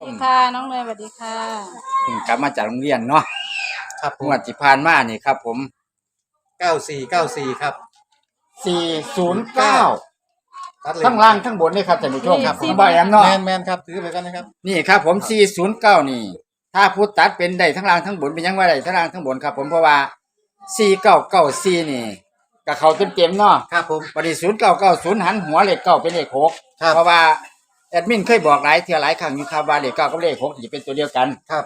สวัสดีค่ะ น้องเนยสวัสดีค่ะ เพิ่งกลับมาจากโรงเรียนเนาะครับผงมวดที่ผ่านมานี่ครับ ผมเก้าสี่เก้าสี่ครับ409ตัดเลยทั้งล่างทั้งบนนี่ครับท่านผู้ชมนี่ครับผสี่มบอยแอมเนาะแมนแมนครับถือไปกันนะครับนี่ครับผม409นี่ ถ้าพูดตัดเป็นได้ทั้งล่างทั้งบนเป็นยังว่าได้ทั้งล่างทั้งบนครับ ผมเพราะว่า4994นี่ก็เข้าเต็มๆเนาะครับผมปฏิ0990หันหัวเลขเก้าเป็นเลขหกครับ เพราะว่า แอดมินเคยบอกหลายเทื่อหลายครั้งอยู่ครับว่าเลขเก้ากับเลขหกจะเป็นตัวเดียวกันครับ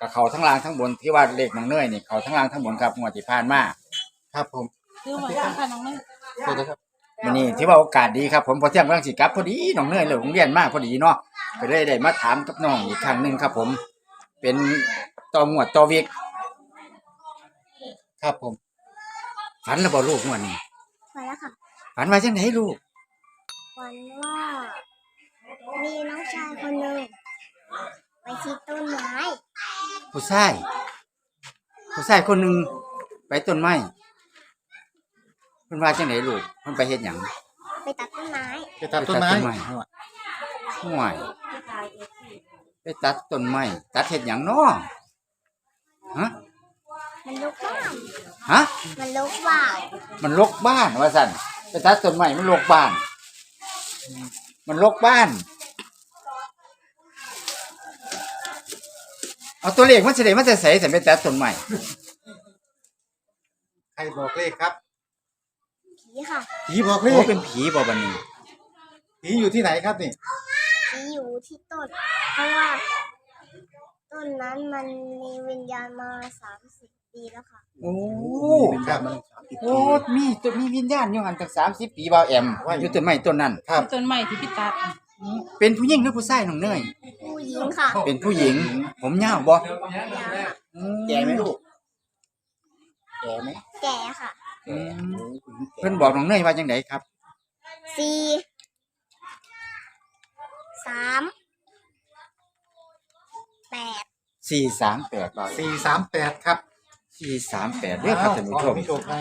ก็เข้าทั้งล่างทั้งบนที่ว่าเลขน้องเนยนี่เข้าทั้งล่างทั้งบนครับงวดที่ผ่านมาครับผมซื้อมาแล้วค่ะน้องเนยเดี๋ยวนะครับวันนี้ถือว่าโอกาสดีครับผมพอเที่ยงกำลังสิกลับพอดีน้องเนยเลิกโรงเรียนมากพอดีเนาะก็เลยได้มาถามกับน้องอีกครั้งหนึ่งครับ ผม เป็นต่อหมวดต่อวิกครับผมฝันแล้วบ่ลูกงวดนี้มาแล้วค่ะฝันว่าจังไหนลูกวันว่า มีน้องชายคนหนึ่งไปที่ต้นไม้ผู้ชายผู้ชายคนหนึ่งไปต้นไม้เพิ่นว่าจังไหนลูกเพิ่นไปเฮ็ดหยังไปตัดต้นไม้ไปตัดต้นไม้ไปตัดต้นไม้ห่วยไปตัดต้นไม้ตัดเฮ็ดหยังเนาะฮะมันลุกบ้านฮะมันลุกบ้านมันลกบ้านว่าสั่นไปตัดต้นไม้มันลกบ้าน มันลกบ้าน เอาตัวเลขมันเฉลยมันจะใส่ใส่ไปตัดต้นไม้ใครบอกเลขครับ ผีค่ะผีบอกเลโอ้ขเป็นผีบ่บันนี้ ผีอยู่ที่ไหนครับนี่ ผีอยู่ที่ต้น เพราะว่า ต้นนั้นมันมีวิญญาณมาสามสิบปีแล้วค่ะ โอ้ครับ โอ้มีตัวมีวิญญาณอยู่หันตั้งสามสิบปีบ่าวแอมอยู่ต้นไม้ต้นนั้น ครับ ต้นใหม่ที่พี่ตัดเป็นผู้หญิงหรือผู้ชายน้องเนยผู้ห ญิงค่ะเป็นผู้หญิง ผมยาวบ่ยาวค่ะแก่ไหมลูกแก่ไหมแก่ค่ะเพิ่นบอกน้องเนยว่าจังไดครับสี่สามแปดสี่สามแปดบ่าวสี่สามแปดครับสี่สามแปดเด้อครับท่านผู้ชมขอให้โชคให้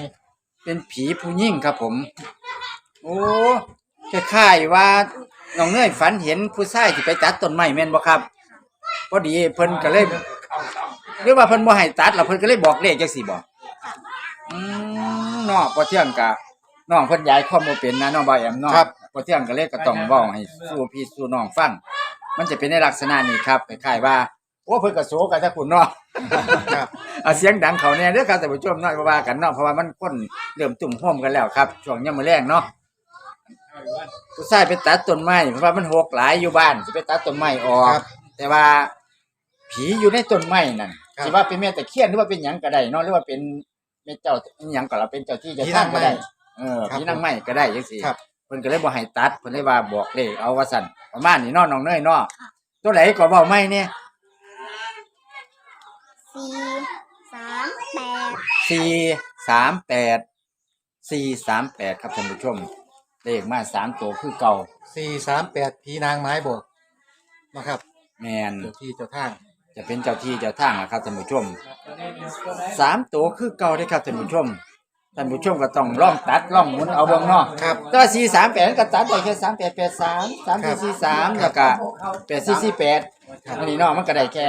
เป็นผีผู้หญิงครับผม โอ้คล้ายๆว่า น้องเนยฝันเห็นผู้ชายที่ไปตัดต้นไม้แม่นบ่ครับพอดีเพิ่นก็เลยหรือว่าเพิ่นบ่ให้ตัดแล้วเพิ่นก็เลยบอกเลขจังซี่บ่อืมเนาะพอเที่ยงกะน้องเพิ่นย้ายความบ่เป็นนะน้องบ่าวแอมเนาะพอเที่ยงก็เลยก็ต้องเว้าให้สู้พี่สู้น้องฟังมันจะเป็นในลักษณะนี้ครับคล้ายๆว่าโอ้เพิ่นก็โสกันถ้าคุณเนาะครับเอาเสียงดังเขาแน่เด้อครับท่านผู้ชมเนาะบ่ว่ากันเนาะเพราะว่ามันคนเริ่มตุ่มห่มกันแล้วครับช่วงยามมื้อแลงเนาะ ผู้ชายไปตัดต้นไม้เพราะว่ามันหกหลายอยู่บ้านสิไปตัดต้นไม้ออก ครับแต่ว่า ผีอยู่ในต้นไม้นั่นครับสิว่าเป็นแม่ตะเคียนหรือว่าเป็นหยังก็ได้เนาะหรือว่าเป็นแม่เจ้าอิหยังก็เราเป็นเจ้าที่เจ้าทางก็ได้เออครับผีนางไม้ก็ได้จังซี่ครับ เพิ่นก็เลยบ่ให้ตัดเพิ่นเลยว่าบอกเลขเอาว่าซั่นประมาณนี้เนาะน้องเนยเนาะตัวไหนก็เว้าไม่เนี่ยสี่สามแปดสี่สามแปดสี่สามแปดครับท่านผู้ชม เลขมาสามตัวคือเก่าสี่สามแปดผีนางไม้บอกนะครับแมนเจ้าที่เจ้าทางจะเป็นเจ้าที่เจ้าทางนะครับท่านผู้ชมสามตัวคือเก่าได้อครับท่านผู้ชมท่านผู้ชมก็ต้องล่องตัดล่องหมุนเอาเบิ่งเนาะครับ ก็สี่สามแปดก็ตัดได้แค่สามแปดแปดสามสามสี่สี่สามแล้วก็แปดสี่สี่แปดอันนี้เนาะมันก็ได้แค่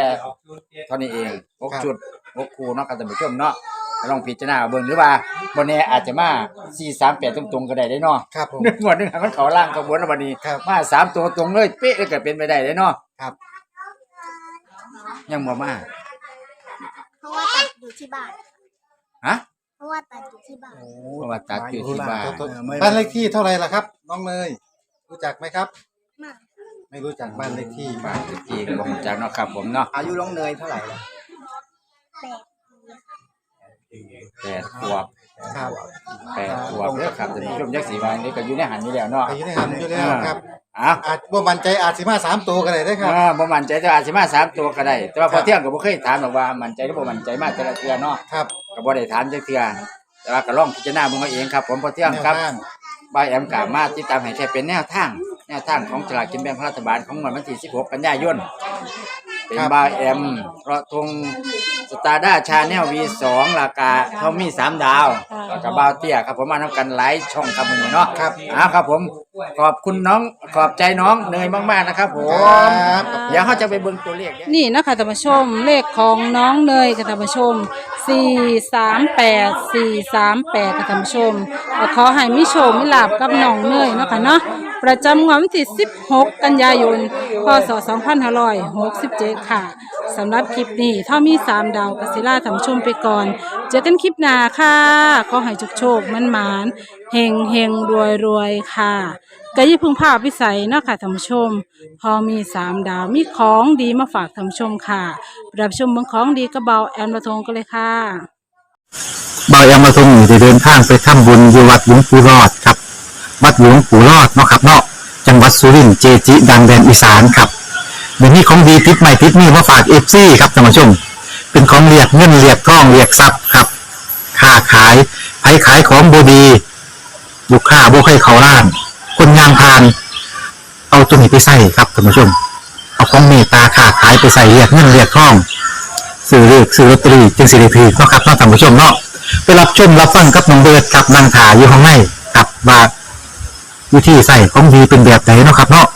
เท่านี้เองหกครับจุดหกคูเนาะครับท่านผู้ชมเนาะ ก็ลองพิจารณาเอาเบิ่งหรือว่าบนนี้อาจจะมาสี่สามแปดตรงๆก็ได้ได้เนาะครับผมหนึ่งวันหนึ่งมันเขาล่างขบวนแล้ววันนี้ครับ มาสามตัวตรงเลยเป๊ะเลยก็เป็นไปได้เลยเนาะครับ ยังบ่มาเพราะว่าตัดอยู่ที่บ้านฮะ เพราะว่าตัดอยู่ที่บ้านเพราะว่าตัดอยู่ที่บ้าน บ้านเลขที่เท่าไหร่ล่ะครับ น้องเนยรู้จักไหมครับ มากไม่รู้จักบ้านเลขที่บ้านเลขที่ก็บ่รู้จักเนาะครับผมเนาะอายุน้องเนยเท่าไหร่ละแปด แปดขวบครับ แปดขวบเด้อครับท่านผู้ชมยักษ์สีวานนี่ก็อยู่ในหันอยู่แล้วเนาะอายุในหันอยู่แล้วครับอะอาจบ่มั่นใจอาจสิมาสามตัวก็ได้เด้อครับ อ่าบ่มั่นใจแต่อาจสิมาสามตัวก็ได้ แต่ว่าพครัอบเที่ยงก็บ่เคยถามหรอกว่ามั่นใจหรือบ่มั่นใจมาแต่ละเทื่อเนาะครับก็บ่ได้ถามจักเทื่อแต่ว่าก็ลองพิจารณาเบิ่งเอาเองครับ ผมพอเที่ยงครับ แนวทาง บายแอมกามาติดตามให้แค่เป็นแนวทางแนวทางของฉลากกินแบ่งรัฐบาลของวันที่ 16 กันยายน เป็นบายแอมกระทง สตาร์ด้าชาแนล V2 ราคาเขามีสามดาวค่ะแล้วก็บาวเตี้ยครับผมมาทำกันหลายช่องครับวันนี้เนาะครับอ้าวครับผมขอบคุณน้องขอบใจน้องเนยมากๆนะครับผมครับ เดี๋ยวเขาจะไปเบิ่งตัวเลขเนี่ยนี่นะคะท่านผู้ชมเลขของน้องเนยค่ะท่านผู้ชมสี่สามแปดสี่สามแปดค่ะท่านผู้ชมก็ขอให้มิโชคมิลาบกับน้องเนยเนาะคะเนาะประจำวันที่สิบหกกันยายน พศสองพันห้าร้อยหกสิบเจ็ดค่ะ สำหรับคลิปนี้ถ้ามีสามดาวกสิล่าท่านผู้ชมไปก่อน เจอกันคลิปหน้าค่ะขอให้โชคโชคมั่นหมานเฮงเฮงรวยรวยค่ะก็ยิ่พึงภาพวิสัยเนาะค่ะท่านชม พอมีสามดาวมีของดีมาฝากท่านชมค่ะรับชมเมืองของดีกระเบาแอมระทงกันเลยค่ะเบายามาทรงอยู่เดินทางไปทำบุญที่วัดหลวงปู่รอดครับ วัดหลวงปู่รอดเนาะครับเนาะจังหวัดสุรินทร์เจจิ ดังแดนอีสานครับ เดี๋ยวนี้ของดีติดใหม่ติดนี่มาฝากเอฟซีครับท่านผู้ชม เป็นของเรียกเงินเรียกทองเรียกทรัพย์ครับค้าขายไผขายของบดีลูกค้าบ่ให้เขาล้าน คนงานพาน เอาตัวนี้ไปใส่ครับท่านผู้ชม เอาของเมตตาค้าขายไปใส่เรียกเงินเรียกทองซื้อเลขซื้อลอตเตอรี่จึงสิริพีเนาะครับนาะท่านผู้ชมเนาะไปรับชมรับฟังกับน้องเบิร์ดกับนางถาอยู่ข้างในกับว่าวิธีใส่ของดีเป็นแบบไหนเนาะครับเนาะ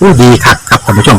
อู้ดีคักครับท่านผู้ชม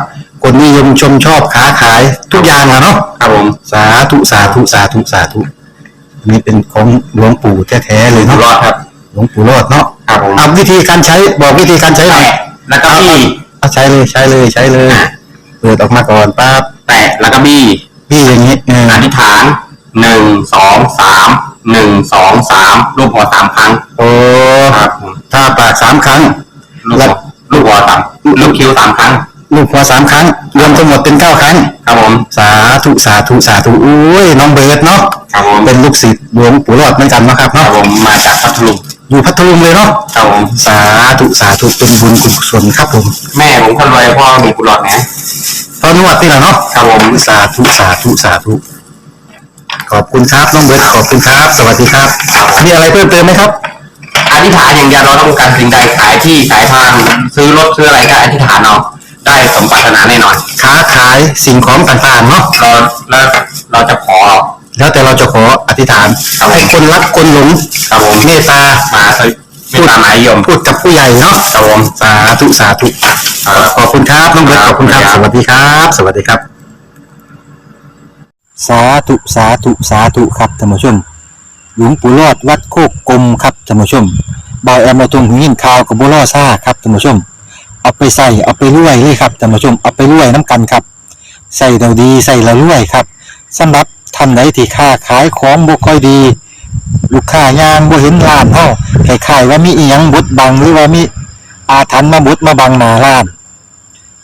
คนนิยมชมชอบค้าขายทุกอย่างอะเนาะครับผมสาธุสาธุสาธุสาธุอันนี้เป็นของหลวงปู่แท้ๆเลยอยู่เนาะรอดครับ หลวงปู่รอดเนาะครับผมเอาวิธีการใช้บอกวิธีการใช้หน่อยแตะแล้วก็บี้เอาใช้เลยใช้เลยใช้เลยเปิดออกมาก่อนปั๊บแตะแล้วก็บี้พี่อย่างนี้เอออธิษฐานหนึ่งสองสามหนึ่งสองสามรูปหัวสามครั้งโอ้ครับผมถ้าปากสามครั้ง ลูกหัวลูกหัวสามลูกคิ้วสามครั้ง ลูกหัวสามครั้ง รวมทั้งหมดเป็นเก้าครั้ง ครับผม สาธุสาธุสาธุอุ้ยน้องเบิร์ดเนาะครับผมเป็นลูกศิษย์หลวงปู่รอดเหมือนกันเนาะครับครับเนาะผมมาจากพัทลุงอยู่พัทลุงเลยเนาะครับผม สาธุสาธุเป็นบุญกุศลครับผมแม่ผมคนรวยพ่อมีกุหลาบนะตอนนวดนี่แหละเนาะครับผมสาธุสาธุสาธุขอบคุณครับน้องเบิร์ตขอบคุณครับ สวัสดีครับมีอะไรเพิ่มเติมไหมครับ อธิษฐานอย่างเดียวเราต้องการสิ่งใดขายที่ขายทาง ซื้อรถซื้ออะไรก็อธิษฐานเอา ได้สมปรารถนาแน่นอนค้าขายสิ่งของต่างๆเนาะเราแล้วเราจะขอ แล้วแต่เราจะขออธิษฐานครับผมให้คนรักคนหลงครับผม เมตตามาสวิไม่ตามหมายยมพูดกับผู้ใหญ่เนาะครับผมสาธุสาธุขอบคุณครับน้องเบิร์ตขอบคุณครับสวัสดีครับ สวัสดีครับ สาธุสาธุสาธุครับท่านผู้ชม หลวงปู่รอดวัดโคกกลมครับท่านผู้ชมบอยแอมมาตรงหูยินข่าวกับบัวล่อซ่าครับท่านผู้ชม เอาไปใส่เอาไปรวยเลยครับท่านผู้ชมเอาไปรวยน้ำกันครับใส่เราดีใส่เรารวยครับสำหรับท่านใดที่ค้าขายของบ่ค่อยดี ลูกค้ายางบ่เห็นร้านเฮาคล้ายๆว่ามีอีหยังบดบังหรือว่ามีอาถรรพ์มาบดมาบังหน้าร้าน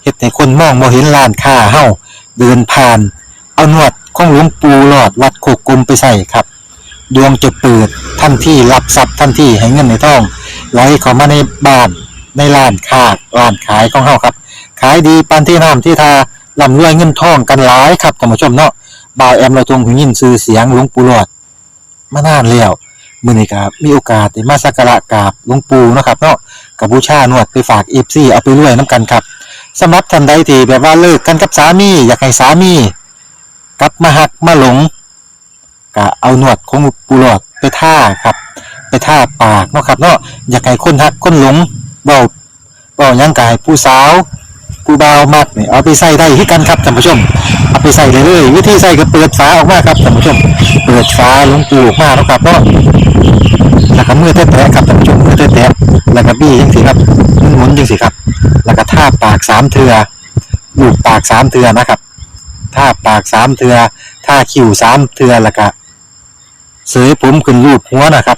เฮ็ดให้คนมองบ่เห็นร้านค้าเฮาเดินผ่าน เอาหนวดของหลวงปู่หลอดวัดโคกกลมไปใส่ครับ ดวงจะเปิดทันที่รับทรัพย์ทันที่ให้เงินในท้องไหลเข้ามาในบ้าน ในร้านค้าร้านขายของเฮาครับ ขายดีปานที่น้ำที่ทาร่ำรวยเงินทองกันหลายครับท่านผู้ชมเนาะบ่าวแอมเราทรงหูยินชื่อเสียงหลวงปู่หลอดมานานแล้วมื้อนี้ก็มีโอกาสได้มาสักการะกราบหลวงปู่เนาะครับเนาะกับบูชานวดไปฝาก FC เอาไปรวยน้ำกันครับสำหรับท่านใดที่แบบว่าเลิกกันกับสามีอยากให้สามี กลับมาหักมาหลงก็เอาหนวดของปูหลอดไปท่าครับ ไปท่าปากเนาะครับเนาะอยากให้คนหักคนหลง เบาเบายังกายผู้สาวผู้บ่าวมักนี่เอาไปใส่ได้ที่กันครับท่านผู้ชม เอาไปใส่เลยเลยวิธีใส่ก็เปิดฝาออกมาครับท่านผู้ชม เปิดฝาลงปูออกมาเนาะครับเนาะแล้วก็มือแตะๆครับท่านผู้ชมมือแตะๆแล้วก็บี้จังสิครับหมุนๆจังสิครับ แล้วก็ท่าปากสามเทือลูบปากสามเทือนะครับท่าปากสามเทือท่าคิ้วสามเทือแล้วก็เสยผมขึ้นรูปหัวนะครับ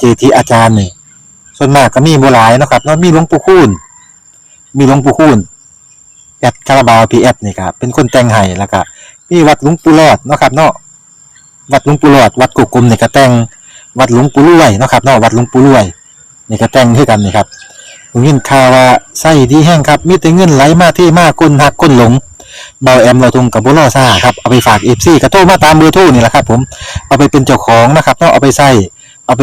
เจทีอาจารย์นี่ส่วนมากก็มีบ่หลายนาะครับเนาะมีหลวงปู่คูณมีหลวงปู่คูณแอดคาราบาวพีแอดนี่ครับเป็นคนแต่งให้แล้วก็มีวัดหลวงปู่รอดเนาะครับเนาะวัดหลวงปู่รอด วัดกุกกลมนี่ก็แต่งวัดหลวงปู่รวยเนาะครับเนาะวัดหลวงปู่รวยนี่ก็แต่งคือกันนี่ครับผมยินข่าวว่าไส้ดีแห้งครับมีแต่เงินไหลมาที่มากคนหักคนหลงเบาแอมเราทงกับบุรอซ่าครับเอาไปฝากเอฟซีกระโทรมาตามเบอร์โทรนี่แหละครับ ผมเอาไปเป็นเจ้าของนะครับเนาะเอาไปใส่เอาไป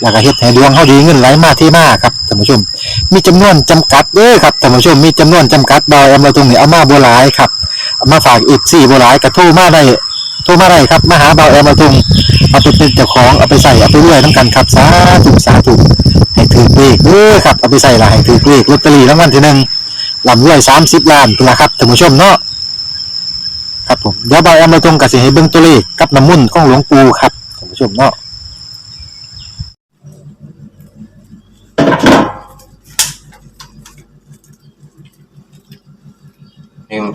แล้วก็เฮ็ดให้ดวงเขาดีเงินไหลมาที่มาครับท่านผู้ชม มีจำนวนจำกัดเด้อครับท่านผู้ชมมีจำนวนจำกัดดอยเอามาตรงนี้เอามาบ่หลายครับเอามาฝากอีก4บ่หลายก็โทรมาได้โทรมาได้ครับมาหาเบาแอมมาตรงเอาไปเป็นเจ้าของเอาไปใส่เอาไปรวยนํกันครับสาธุสาธุให้ถือเลขเด้อครับเอาไปใส่ละให้ถือเลขลอตเตอรี่รางวัลที่หนึ่งลำรวย30ล้านพุ่นล่ะครับท่านผู้ชมเนาะครับผมเดี๋ยวเบาแอมมาตรงก็สิให้เบิ่งตัวเลขกับน้ำมุ่นของหลวงปู่ครับท่านผู้ชมเนาะ